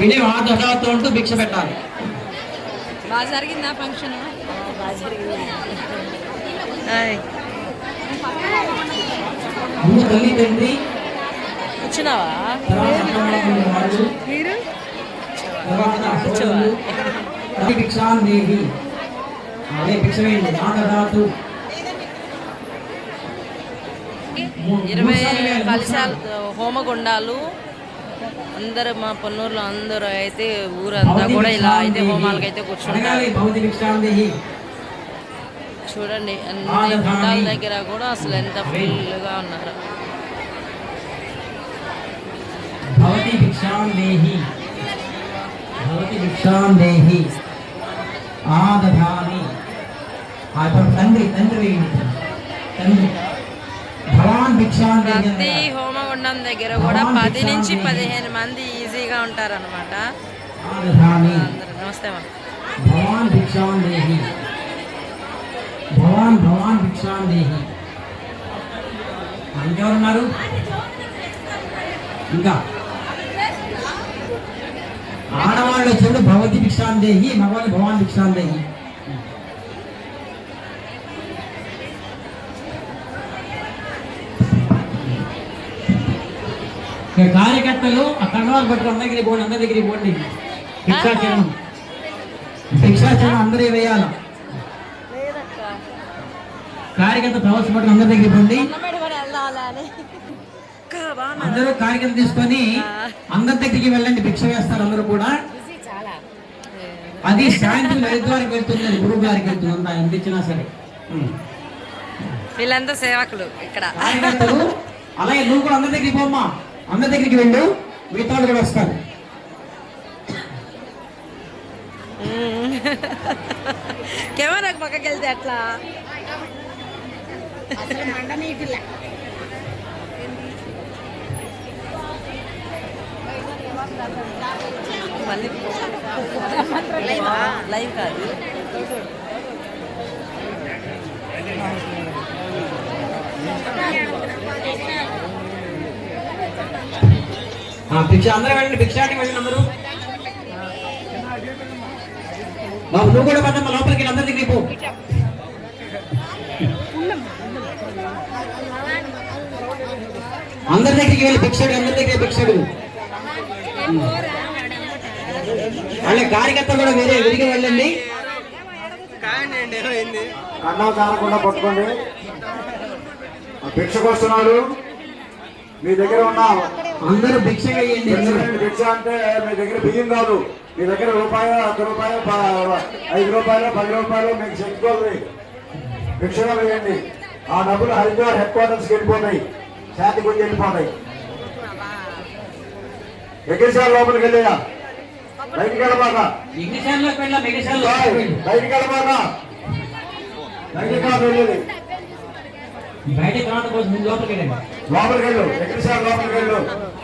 విని ఆదరాతో అంటూ భిక్ష పెట్టాలి. బాగా జరిగిందా ఫంక్షన్? తల్లి తండ్రి. వచ్చినావా వాళ్ళు, మీరు? అదే భిక్ష వేయండి ఇరవై కలశాలు హోమగుండాలు. అందరు మా పొన్నూరులో అందరూ అయితే ఊరంతా కూడా ఇలా అయితే హోమాలకు అయితే కూర్చుంటారు చూడండి అన్ని గుండాల దగ్గర కూడా అసలు ఎంత ఫుల్గా ఉన్నారు. భవతి భిక్షాం దేహి భవతి భిక్షాం దేహి ఆదధామి ఆ ఇప్పుడు తండ్రి తండ్రి తండ్రి. ప్రతి. హోమగుండం దగ్గర కూడా పది నుంచి పదిహేను మంది ఈజీగా అందరూ నమస్తే భవాన్ దేహి భవాన్ భవాన్ దేహి ఇంకా? ఆడవాళ్ళు వచ్చేప్పుడు భగవతి భిక్షాం దేహి మగవాళ్ళు భవాన్ భిక్షాం దేహి కార్యకర్తలు ఆ కండవాలు పట్టుకుని అందరి దగ్గరికి పోండి అందరి దగ్గరికి పోండి. భిక్షాచరణం. భిక్షాచరణం అందరూ వేయాల? కార్యకర్త పట్టుకుని అందరి దగ్గరికి పోండి. అందరూ కార్యకర్త తీసుకొని అందరి దగ్గరికి వెళ్ళండి భిక్ష వేస్తారు అందరూ కూడా. అది సాయంత్రం లలిద్వారికి వెళ్తుంది గురువు గారికి వెళ్తుంది అంతా ఇచ్చినా సరే. వీళ్ళంతా సేవకులు ఇక్కడ. అలాగే నువ్వు కూడా అందరి దగ్గరికి పోమ్మా. అందరి దగ్గరికి వెళ్ళు మిగతా కూడా వస్తారు. కెమెరాకి పక్కకి వెళ్తే ఎట్లా మళ్ళీ లైవ్? కాదు. భిక్ష అందరూ వెళ్ళండి భిక్షాటికి వెళ్ళండి అందరూ. బాబు నువ్వు కూడా పదమ్మ లోపలికి వెళ్ళి అందరి దగ్గరికి పో అందరి దగ్గరికి వెళ్ళి భిక్షడు అందరి దగ్గర భిక్షడు. వాళ్ళ కార్యకర్త కూడా వేరే విరిగి వెళ్ళండి. కన్నా కారకుండా పట్టుకోండి భిక్షకు వస్తున్నారు. మీ దగ్గర ఉన్న అందరూ భిక్ష వేయండి. భిక్ష అంటే మీ దగ్గర బియ్యం కాదు. మీ దగ్గర రూపాయ అర్ధ రూపాయ ఐదు రూపాయలు పది రూపాయలు మీకు చెప్పుకోవాలి. భిక్షగా వేయండి. ఆ డబ్బులు హరిద్వార్ హెడ్ క్వార్టర్స్కి వెళ్ళిపోతాయి. శాంతి గురించి వెళ్ళిపోతాయి. ఎగ్రిసార్ లోపలికి వెళ్ళియా. బయటికి వెళ్ళా యజ్ఞశాలలోకి వెళ్ళు. బయటికి వెళ్ళబాక. బయటికి కాదు వెళ్ళేది. బయట తర్వాత కోసం ముందు లోపలికి వెళ్ళండి. లోపలికి వెళ్ళు. ఎగ్రిసార్ లోపలికి వెళ్ళు.